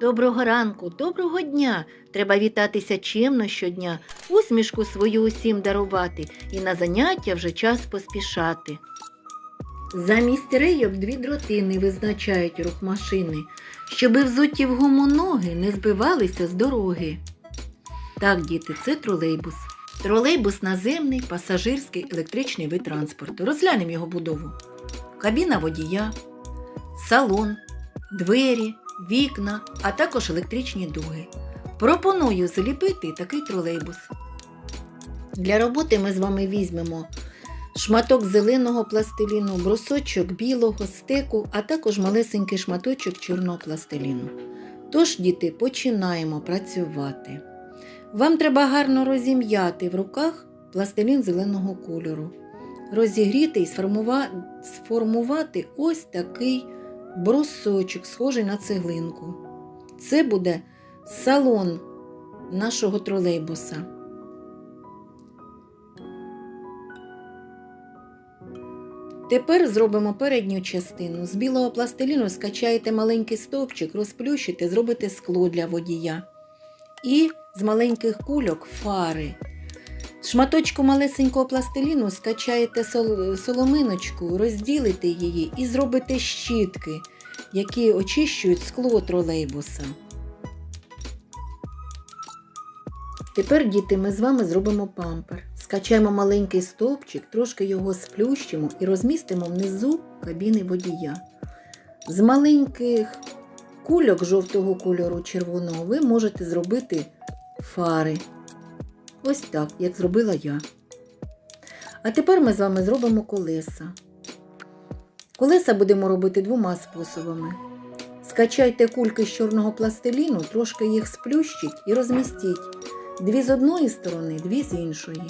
Доброго ранку, доброго дня. Треба вітатися чемно щодня, усмішку свою усім дарувати і на заняття вже час поспішати. Замість рейок дві дротини визначають рух машини, щоби взуті в гуму ноги не збивалися з дороги. Так, діти, це тролейбус. Тролейбус наземний, пасажирський, електричний вид транспорту. Розглянемо його будову. Кабіна водія, салон, двері, вікна, а також електричні дуги. Пропоную заліпити такий тролейбус. Для роботи ми з вами візьмемо шматок зеленого пластиліну, брусочок білого стеку, а також малесенький шматочок чорного пластиліну. Тож, діти, починаємо працювати. Вам треба гарно розім'яти в руках пластилін зеленого кольору, розігріти і сформувати ось такий брусочок, схожий на цеглинку. Це буде салон нашого тролейбуса. Тепер зробимо передню частину. З білого пластиліну скачаєте маленький стовпчик, розплющите, зробите скло для водія. І з маленьких кульок фари. Шматочку малесенького пластиліну скачаєте сол- соломиночку, розділите її і зробите щітки, які очищують скло тролейбуса. Тепер, діти, ми з вами зробимо пампер. Скачаємо маленький стовпчик, трошки його сплющимо і розмістимо внизу кабіни водія. З маленьких кульок жовтого кольору червоного ви можете зробити фари. Ось так, як зробила я. А тепер ми з вами зробимо колеса. Колеса будемо робити двома способами. Скачайте кульки з чорного пластиліну, трошки їх сплющіть і розмістіть. Дві з одної сторони, дві з іншої.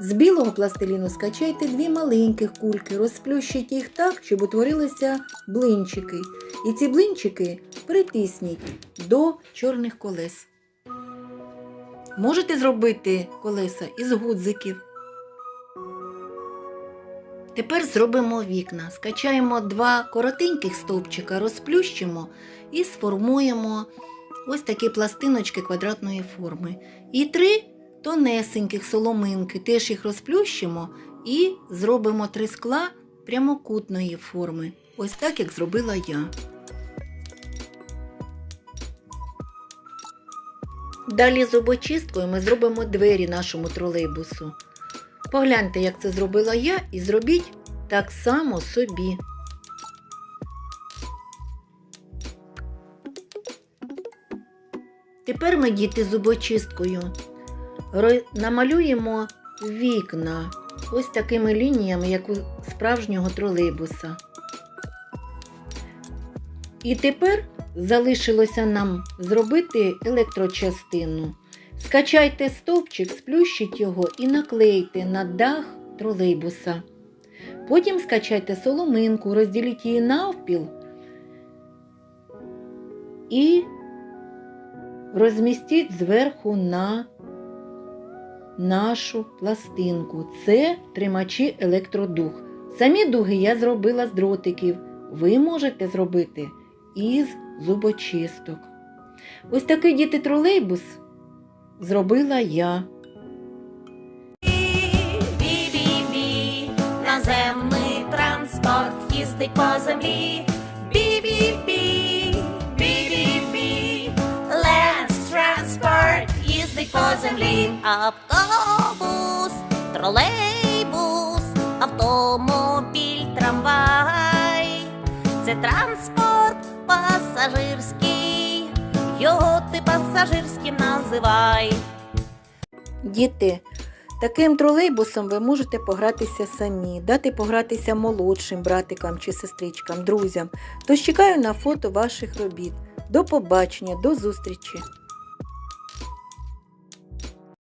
З білого пластиліну скачайте дві маленьких кульки, розплющіть їх так, щоб утворилися блинчики. І ці блинчики притисніть до чорних колес. Можете зробити колеса із гудзиків. Тепер зробимо вікна. Скачаємо два коротеньких стовпчика, розплющимо і сформуємо ось такі пластиночки квадратної форми. І три тонесеньких соломинки, теж їх розплющимо і зробимо три скла прямокутної форми. Ось так, як зробила я. Далі зубочисткою ми зробимо двері нашому тролейбусу. Погляньте, як це зробила я, і зробіть так само собі. Тепер ми діти зубочисткою намалюємо вікна ось такими лініями, як у справжнього тролейбуса. І тепер залишилося нам зробити електрочастину. Скачайте стовпчик, сплющіть його і наклейте на дах тролейбуса. Потім скачайте соломинку, розділіть її навпіл і розмістіть зверху на нашу пластинку. Це тримачі електродуг. Самі дуги я зробила з дротиків. Ви можете зробити із зубочисток. Ось такий діти тролейбус зробила я. Бі-бі-бі, наземний транспорт їздить по землі. Бі-бі-бі, бі-бі-бі, Lens Transport їздить по землі. Автобус, тролейбус, автомобіль, трамвай. Це транспорт пасажирський, його ти пасажирським називай. Діти, таким тролейбусом ви можете погратися самі, дати погратися молодшим братикам чи сестричкам, друзям. Тож чекаю на фото ваших робіт. До побачення, до зустрічі!